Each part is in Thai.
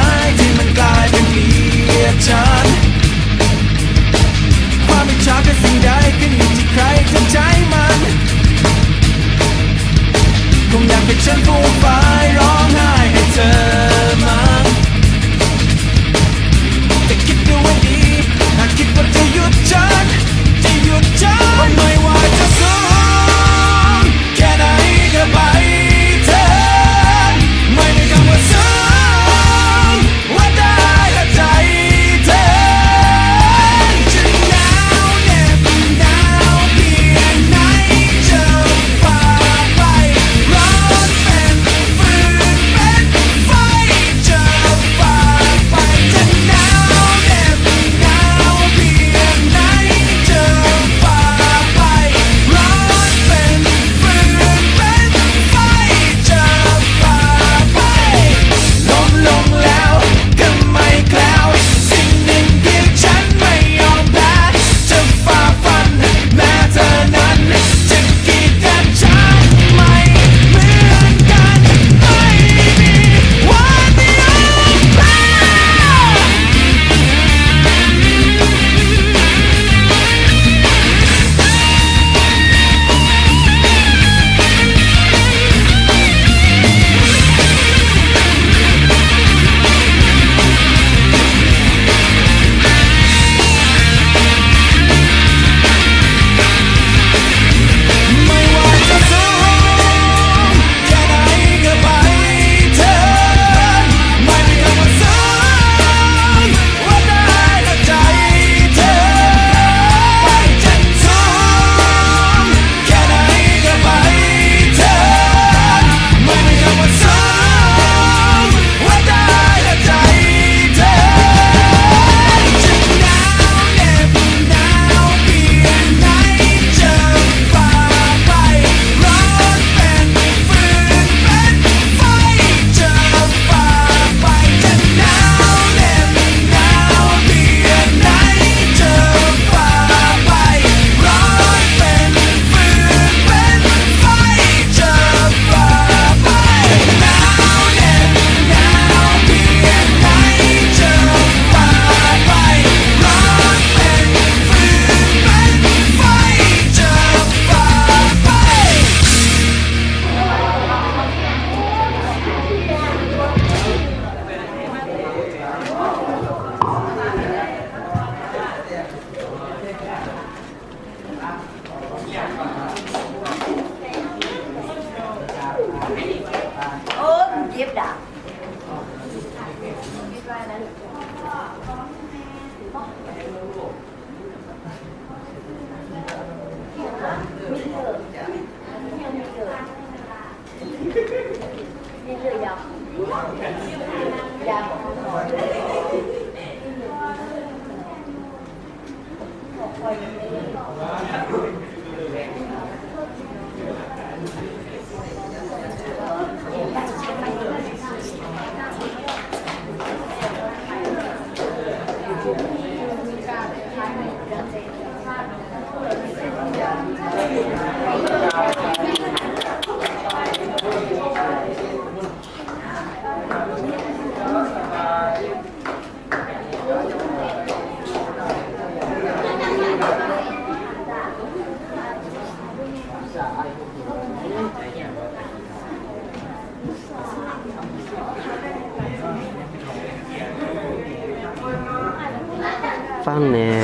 ายที่มันกลายเป็นเมียฉันความไม่จฉาเป็นสิ่งใดขึ้นอยู่ที่ใครจะใช้มันคงอยากให้ฉันผู้ฝ่าร้องไห้ให้เธอ ฟังเนี่ย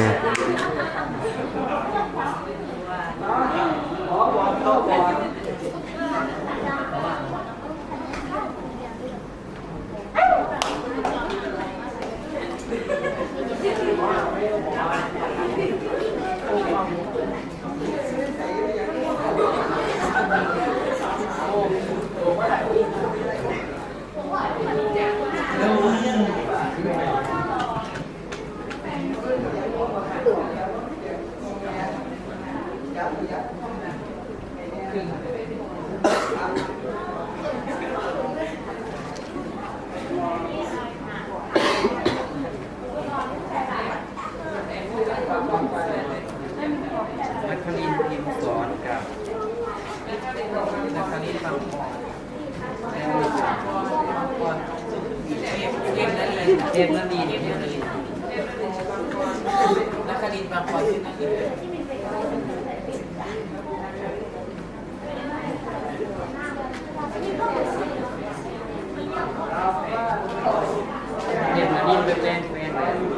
นักคณิตพิมสอนกับนักคณิตบางพอนเจมส์นาลีเจมส์นาลีนักคณิตบางพอนที่นั่น เด่นมาดิ้นเป็นแรงเน